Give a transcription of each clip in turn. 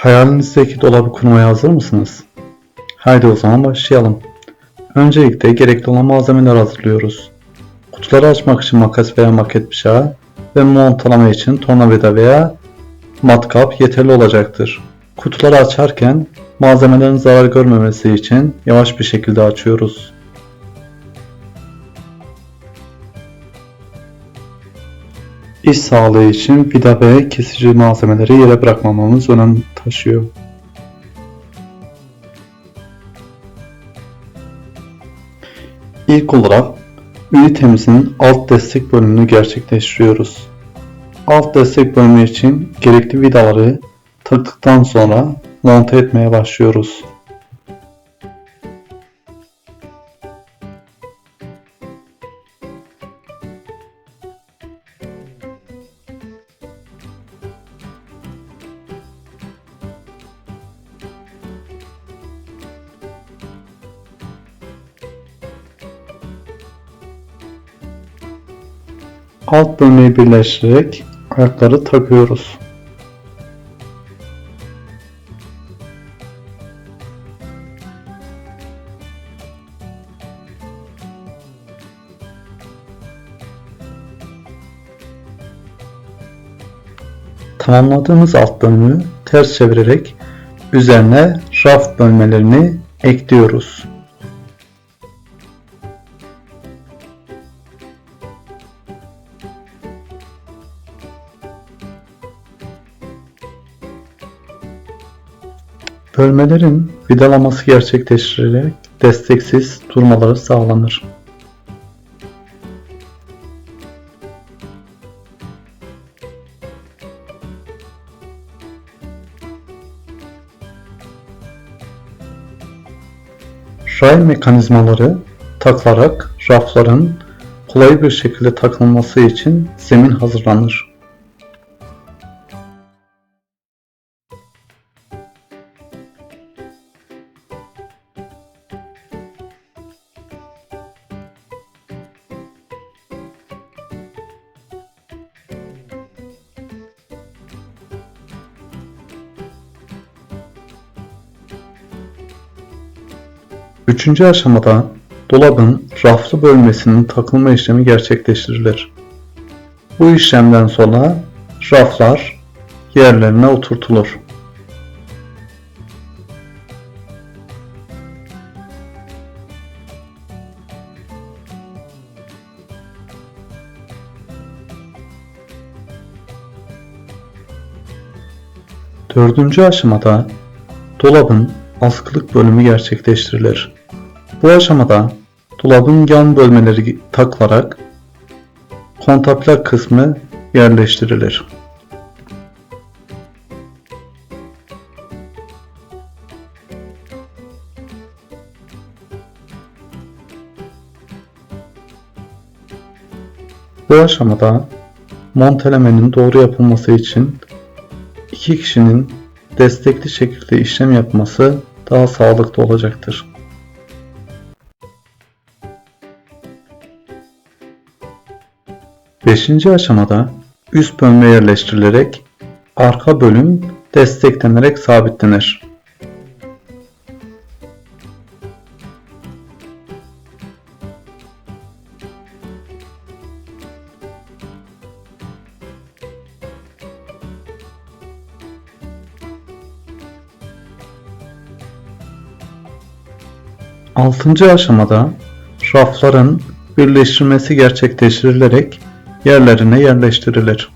Hayalinizdeki dolabı kurmaya hazır mısınız? Haydi o zaman başlayalım. Öncelikle gerekli olan malzemeler hazırlıyoruz. Kutuları açmak için makas veya maket bıçağı ve montalama için tornavida veya matkap yeterli olacaktır. Kutuları açarken malzemelerin zarar görmemesi için yavaş bir şekilde açıyoruz. İş sağlığı için vida ve kesici malzemeleri yere bırakmamamız önem taşıyor. İlk olarak ünitemizin alt destek bölümünü gerçekleştiriyoruz. Alt destek bölümü için gerekli vidaları taktıktan sonra monte etmeye başlıyoruz. Alt bölmeyi birleştirerek ayakları takıyoruz. Tamamladığımız alt bölümü ters çevirerek üzerine raf bölmelerini ekliyoruz. Bölmelerin vidalaması gerçekleştirilerek desteksiz durmaları sağlanır. Ray mekanizmaları takılarak rafların kolay bir şekilde takılması için zemin hazırlanır. Üçüncü aşamada dolabın raflı bölmesinin takılma işlemi gerçekleştirilir. Bu işlemden sonra raflar yerlerine oturtulur. Dördüncü aşamada dolabın askılık bölümü gerçekleştirilir. Bu aşamada dolabın yan bölmeleri takılarak kontaplak kısmı yerleştirilir. Bu aşamada montelemenin doğru yapılması için iki kişinin destekli şekilde işlem yapması daha sağlıklı olacaktır. Beşinci aşamada üst bölme yerleştirilerek arka bölüm desteklenerek sabitlenir. Altıncı aşamada rafların birleştirmesi gerçekleştirilerek yerlerine yerleştirilir.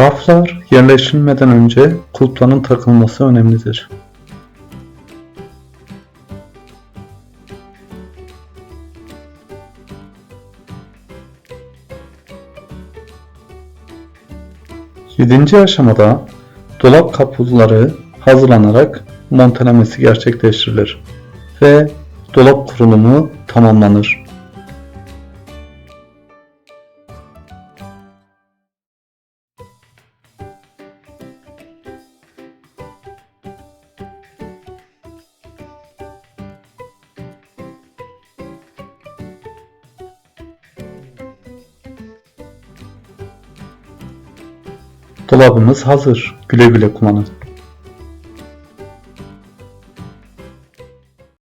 Raflar yerleştirilmeden önce kulpların takılması önemlidir. Yedinci aşamada dolap kapıları hazırlanarak montelemesi gerçekleştirilir ve dolap kurulumu tamamlanır. Dolabımız hazır. Güle güle kullanın.